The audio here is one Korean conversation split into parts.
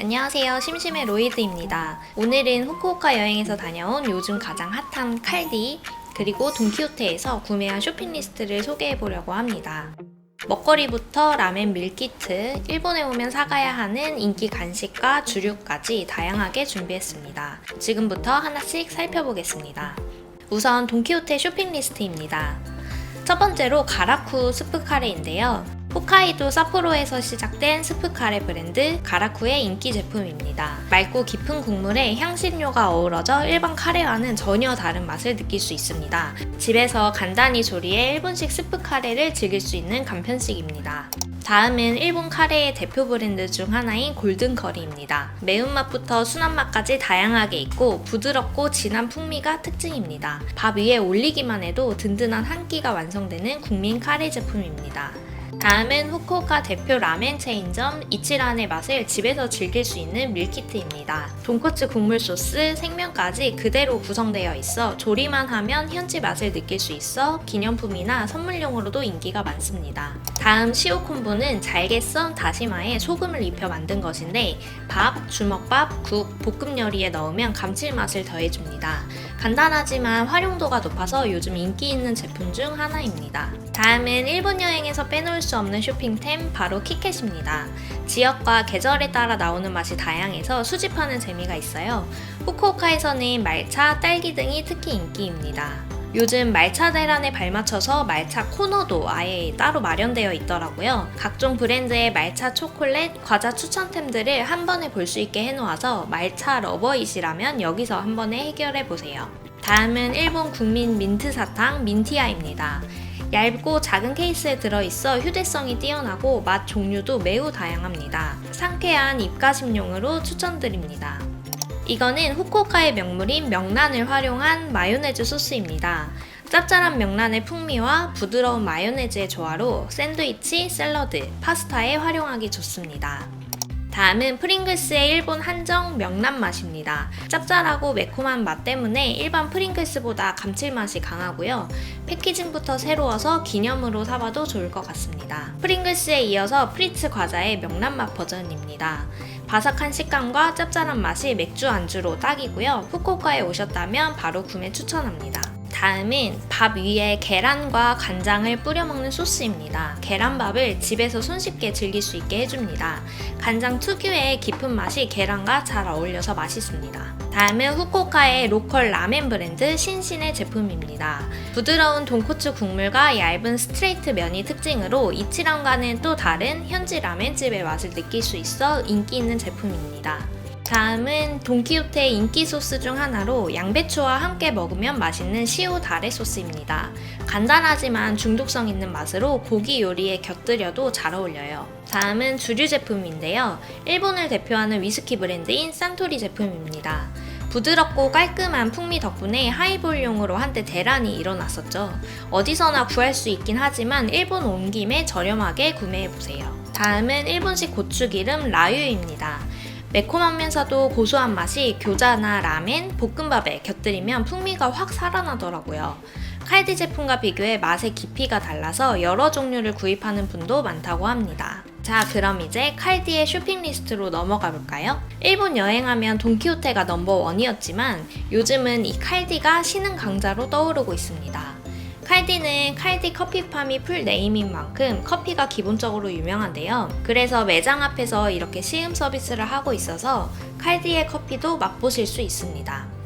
안녕하세요. 심심해 로이드입니다. 오늘은 후쿠오카 여행에서 다녀온 요즘 가장 핫한 칼디, 그리고 돈키호테에서 구매한 쇼핑 리스트를 소개해 보려고 합니다. 먹거리부터 라멘 밀키트, 일본에 오면 사가야 하는 인기 간식과 주류까지 다양하게 준비했습니다. 지금부터 하나씩 살펴보겠습니다. 우선 돈키호테 쇼핑 리스트입니다. 첫 번째로 가라쿠 스프 카레인데요. 홋카이도 사포로에서 시작된 스프 카레 브랜드 가라쿠의 인기 제품입니다. 맑고 깊은 국물에 향신료가 어우러져 일반 카레와는 전혀 다른 맛을 느낄 수 있습니다. 집에서 간단히 조리해 일본식 스프 카레를 즐길 수 있는 간편식입니다. 다음은 일본 카레의 대표 브랜드 중 하나인 골든 커리입니다. 매운맛부터 순한맛까지 다양하게 있고 부드럽고 진한 풍미가 특징입니다. 밥 위에 올리기만 해도 든든한 한 끼가 완성되는 국민 카레 제품입니다. 다음은 후쿠오카 대표 라멘 체인점 이치란의 맛을 집에서 즐길 수 있는 밀키트입니다. 돈코츠 국물 소스, 생면까지 그대로 구성되어 있어 조리만 하면 현지 맛을 느낄 수 있어 기념품이나 선물용으로도 인기가 많습니다. 다음 시오콤보는 잘게 썬 다시마에 소금을 입혀 만든 것인데 밥, 주먹밥, 국, 볶음 요리에 넣으면 감칠맛을 더해줍니다. 간단하지만 활용도가 높아서 요즘 인기 있는 제품 중 하나입니다. 다음은 일본 여행에서 빼놓을 수 없는 쇼핑템 바로 키캣입니다. 지역과 계절에 따라 나오는 맛이 다양해서 수집하는 재미가 있어요. 후쿠오카에서는 말차, 딸기 등이 특히 인기입니다. 요즘 말차 대란에 발맞춰서 말차 코너도 아예 따로 마련되어 있더라고요. 각종 브랜드의 말차 초콜릿, 과자 추천템들을 한 번에 볼 수 있게 해놓아서 말차 러버이시라면 여기서 한 번에 해결해 보세요. 다음은 일본 국민 민트 사탕 민티아입니다. 얇고 작은 케이스에 들어있어 휴대성이 뛰어나고 맛 종류도 매우 다양합니다. 상쾌한 입가심용으로 추천드립니다. 이거는 후쿠오카의 명물인 명란을 활용한 마요네즈 소스입니다. 짭짤한 명란의 풍미와 부드러운 마요네즈의 조화로 샌드위치, 샐러드, 파스타에 활용하기 좋습니다. 다음은 프링글스의 일본 한정 명란 맛입니다. 짭짤하고 매콤한 맛 때문에 일반 프링글스보다 감칠맛이 강하고요. 패키징부터 새로워서 기념으로 사봐도 좋을 것 같습니다. 프링글스에 이어서 프리츠 과자의 명란 맛 버전입니다. 바삭한 식감과 짭짤한 맛이 맥주 안주로 딱이고요. 후쿠오카에 오셨다면 바로 구매 추천합니다. 다음은 밥 위에 계란과 간장을 뿌려 먹는 소스입니다. 계란밥을 집에서 손쉽게 즐길 수 있게 해줍니다. 간장 특유의 깊은 맛이 계란과 잘 어울려서 맛있습니다. 다음은 후쿠오카의 로컬 라멘 브랜드 신신의 제품입니다. 부드러운 돈코츠 국물과 얇은 스트레이트 면이 특징으로 이치랑과는 또 다른 현지 라멘집의 맛을 느낄 수 있어 인기 있는 제품입니다. 다음은 돈키호테의 인기 소스 중 하나로 양배추와 함께 먹으면 맛있는 시오 다레 소스입니다. 간단하지만 중독성 있는 맛으로 고기 요리에 곁들여도 잘 어울려요. 다음은 주류 제품인데요. 일본을 대표하는 위스키 브랜드인 산토리 제품입니다. 부드럽고 깔끔한 풍미 덕분에 하이볼용으로 한때 대란이 일어났었죠. 어디서나 구할 수 있긴 하지만 일본 온 김에 저렴하게 구매해보세요. 다음은 일본식 고추기름 라유입니다. 매콤하면서도 고소한 맛이 교자나 라멘, 볶음밥에 곁들이면 풍미가 확 살아나더라고요. 칼디 제품과 비교해 맛의 깊이가 달라서 여러 종류를 구입하는 분도 많다고 합니다. 자, 그럼 이제 칼디의 쇼핑 리스트로 넘어가 볼까요? 일본 여행하면 돈키호테가 넘버원이었지만 요즘은 이 칼디가 신흥 강자로 떠오르고 있습니다. 칼디는 칼디 커피팜이 풀 네임인 만큼 커피가 기본적으로 유명한데요. 그래서 매장 앞에서 이렇게 시음 서비스를 하고 있어서 칼디의 커피도 맛보실 수 있습니다.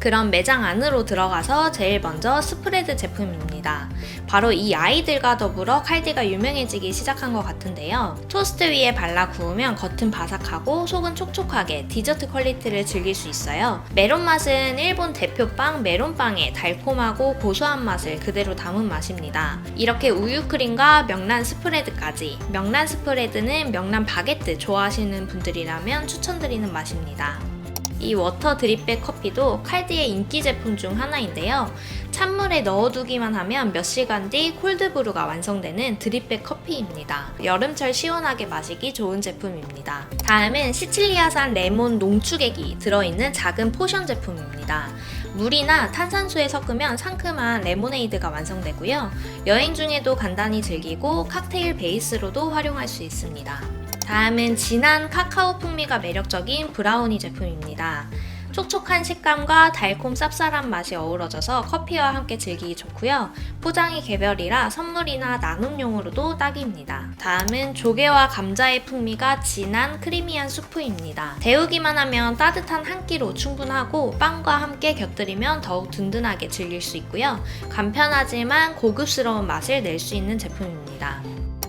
그럼 매장 안으로 들어가서 제일 먼저 스프레드 제품입니다. 바로 이 아이들과 더불어 칼디가 유명해지기 시작한 것 같은데요. 토스트 위에 발라 구우면 겉은 바삭하고 속은 촉촉하게 디저트 퀄리티를 즐길 수 있어요. 메론 맛은 일본 대표빵 메론빵의 달콤하고 고소한 맛을 그대로 담은 맛입니다. 이렇게 우유크림과 명란 스프레드까지. 명란 스프레드는 명란 바게트 좋아하시는 분들이라면 추천드리는 맛입니다. 이 워터 드립백 커피도 칼디의 인기 제품 중 하나인데요. 찬물에 넣어두기만 하면 몇 시간 뒤 콜드브루가 완성되는 드립백 커피입니다. 여름철 시원하게 마시기 좋은 제품입니다. 다음은 시칠리아산 레몬 농축액이 들어있는 작은 포션 제품입니다. 물이나 탄산수에 섞으면 상큼한 레모네이드가 완성되고요. 여행 중에도 간단히 즐기고 칵테일 베이스로도 활용할 수 있습니다. 다음은 진한 카카오 풍미가 매력적인 브라우니 제품입니다. 촉촉한 식감과 달콤 쌉쌀한 맛이 어우러져서 커피와 함께 즐기기 좋고요. 포장이 개별이라 선물이나 나눔용으로도 딱입니다. 다음은 조개와 감자의 풍미가 진한 크리미한 수프입니다. 데우기만 하면 따뜻한 한 끼로 충분하고 빵과 함께 곁들이면 더욱 든든하게 즐길 수 있고요. 간편하지만 고급스러운 맛을 낼 수 있는 제품입니다.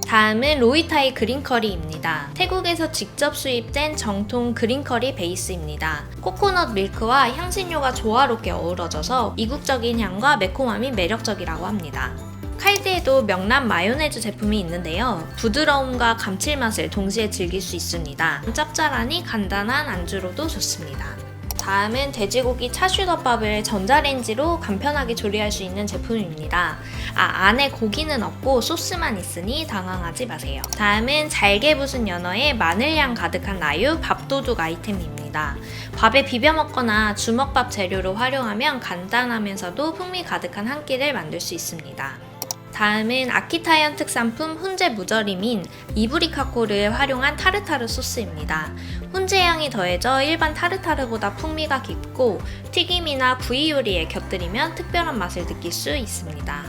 다음은 로이타이 그린커리입니다. 태국에서 직접 수입된 정통 그린커리 베이스입니다. 코코넛 밀크와 향신료가 조화롭게 어우러져서 이국적인 향과 매콤함이 매력적이라고 합니다. 칼디에도 명란 마요네즈 제품이 있는데요. 부드러움과 감칠맛을 동시에 즐길 수 있습니다. 짭짤하니 간단한 안주로도 좋습니다. 다음은 돼지고기 차슈덮밥을 전자레인지로 간편하게 조리할 수 있는 제품입니다. 아, 안에 고기는 없고 소스만 있으니 당황하지 마세요. 다음은 잘게 부순 연어에 마늘향 가득한 나유 밥도둑 아이템입니다. 밥에 비벼 먹거나 주먹밥 재료로 활용하면 간단하면서도 풍미 가득한 한 끼를 만들 수 있습니다. 다음은 아키타현 특산품 훈제 무절임인 이브리카코를 활용한 타르타르 소스입니다. 훈제 향이 더해져 일반 타르타르보다 풍미가 깊고 튀김이나 구이 요리에 곁들이면 특별한 맛을 느낄 수 있습니다.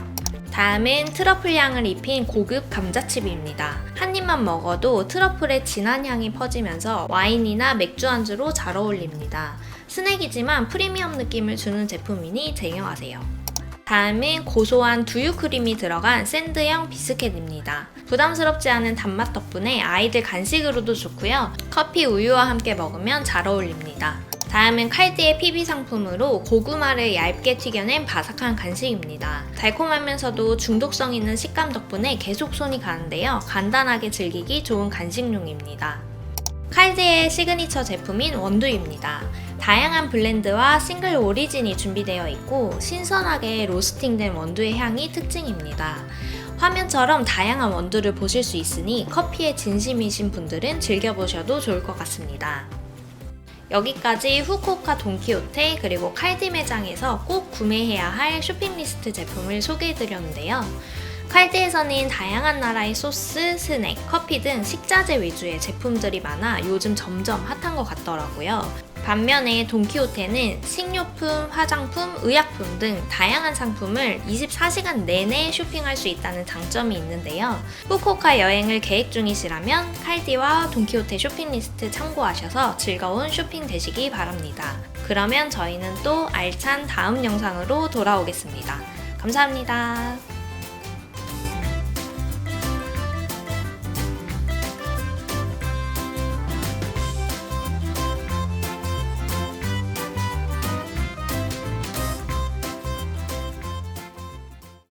다음은 트러플 향을 입힌 고급 감자칩입니다. 한 입만 먹어도 트러플의 진한 향이 퍼지면서 와인이나 맥주 안주로 잘 어울립니다. 스낵이지만 프리미엄 느낌을 주는 제품이니 제용하세요. 다음은 고소한 두유 크림이 들어간 샌드형 비스켓입니다. 부담스럽지 않은 단맛 덕분에 아이들 간식으로도 좋고요. 커피 우유와 함께 먹으면 잘 어울립니다. 다음은 칼디의 PB 상품으로 고구마를 얇게 튀겨낸 바삭한 간식입니다. 달콤하면서도 중독성 있는 식감 덕분에 계속 손이 가는데요. 간단하게 즐기기 좋은 간식용입니다. 칼디의 시그니처 제품인 원두입니다. 다양한 블렌드와 싱글 오리진이 준비되어 있고 신선하게 로스팅된 원두의 향이 특징입니다. 화면처럼 다양한 원두를 보실 수 있으니 커피에 진심이신 분들은 즐겨보셔도 좋을 것 같습니다. 여기까지 후쿠오카 돈키호테 그리고 칼디 매장에서 꼭 구매해야 할 쇼핑 리스트 제품을 소개해드렸는데요. 칼디에서는 다양한 나라의 소스, 스낵, 커피 등 식자재 위주의 제품들이 많아 요즘 점점 핫한 것 같더라고요. 반면에 돈키호테는 식료품, 화장품, 의약품 등 다양한 상품을 24시간 내내 쇼핑할 수 있다는 장점이 있는데요. 후쿠오카 여행을 계획 중이시라면 칼디와 돈키호테 쇼핑 리스트 참고하셔서 즐거운 쇼핑 되시기 바랍니다. 그러면 저희는 또 알찬 다음 영상으로 돌아오겠습니다. 감사합니다.